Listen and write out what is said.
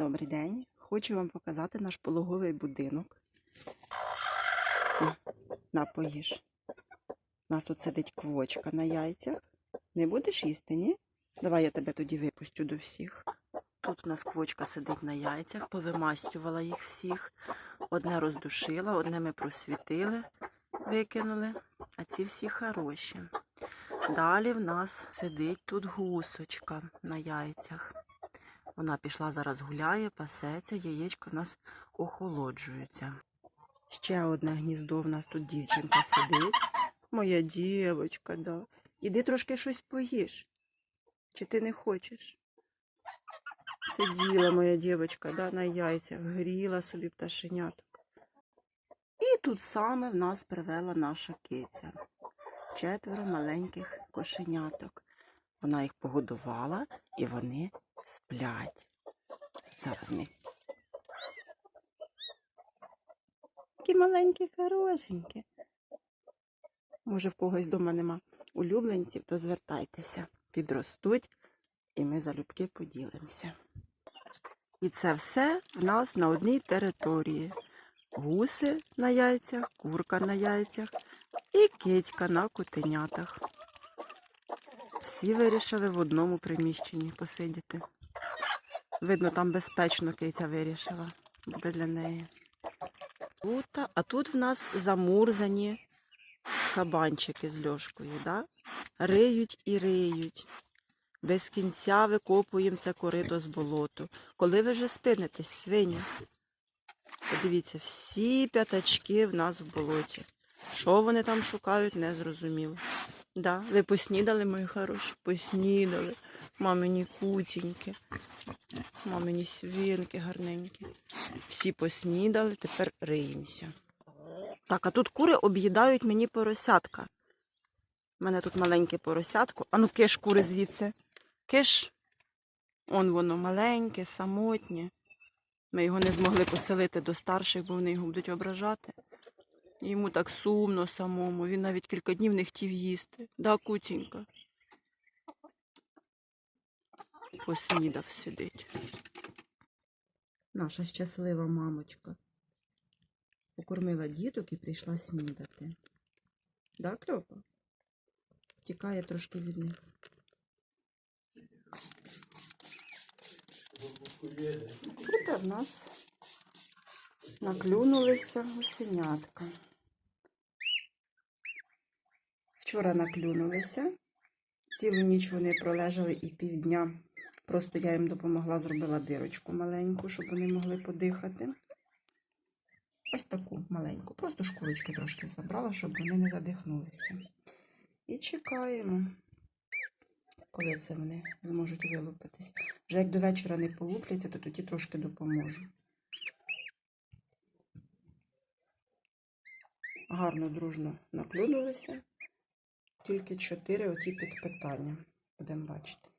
Добрий день. Хочу вам показати наш пологовий будинок. На, поїж. У нас тут сидить квочка на яйцях. Не будеш їсти, ні? Давай я тебе тоді випустю до всіх. Тут у нас квочка сидить на яйцях, повимастювала їх всіх. Одне роздушила, одне ми просвітили, викинули, а ці всі хороші. Далі в нас сидить тут гусочка на яйцях. Вона пішла зараз гуляє, пасеться, яєчко в нас охолоджуються. Ще одне гніздо в нас тут дівчинка сидить. Моя дівочка, да. Іди трошки щось поїж. Чи ти не хочеш? Сиділа моя дівчинка, да, на яйцях, гріла собі пташеняток. І тут саме в нас привела наша киця. Четверо маленьких кошеняток. Вона їх погодувала і вони сплять. Зараз ми. Такі маленькі, хорошенькі. Може, в когось вдома нема улюбленців, то звертайтеся. Підростуть, і ми залюбки поділимося. І це все в нас на одній території. Гуси на яйцях, курка на яйцях і кицька на котенятах. Всі вирішили в одному приміщенні посидіти. Видно, там безпечно киця вирішила. Буде для неї. Тут, а тут в нас замурзані кабанчики з льошкою, да? Риють і риють. Без кінця викопуємо це корито з болоту. Коли ви вже спинитесь, свині? Подивіться, всі п'ятачки в нас в болоті. Що вони там шукають, не зрозуміло. Да, ви поснідали, мої хороші? Поснідали. Мамині кутіньки, мамині свинки гарненькі. Всі поснідали, тепер риємося. Так, а тут кури об'їдають мені поросятка. У мене тут маленьке поросятко. Ану, киш кури звідси. Киш. Он воно маленьке, самотнє. Ми його не змогли поселити до старших, бо вони його будуть ображати. Йому так сумно самому. Він навіть кілька днів не хотів їсти. Да, кутінька. Поснідав сидить. Наша щаслива мамочка. Покормила діток і прийшла снідати. Да, Кльопа? Тікає трошки від них. Тут в нас наклюнулися гусенятка. Вчора наклюнулися. Цілу ніч вони пролежали і півдня. Просто я їм допомогла, зробила дирочку маленьку, щоб вони могли подихати. Ось таку маленьку. Просто шкурочки трошки забрала, щоб вони не задихнулися. І чекаємо, коли це вони зможуть вилупитись. Вже як до вечора не полупляться, то тоді трошки допоможу. Гарно, дружно наклюнулися. Тільки чотири оті підпитання. Будемо бачити.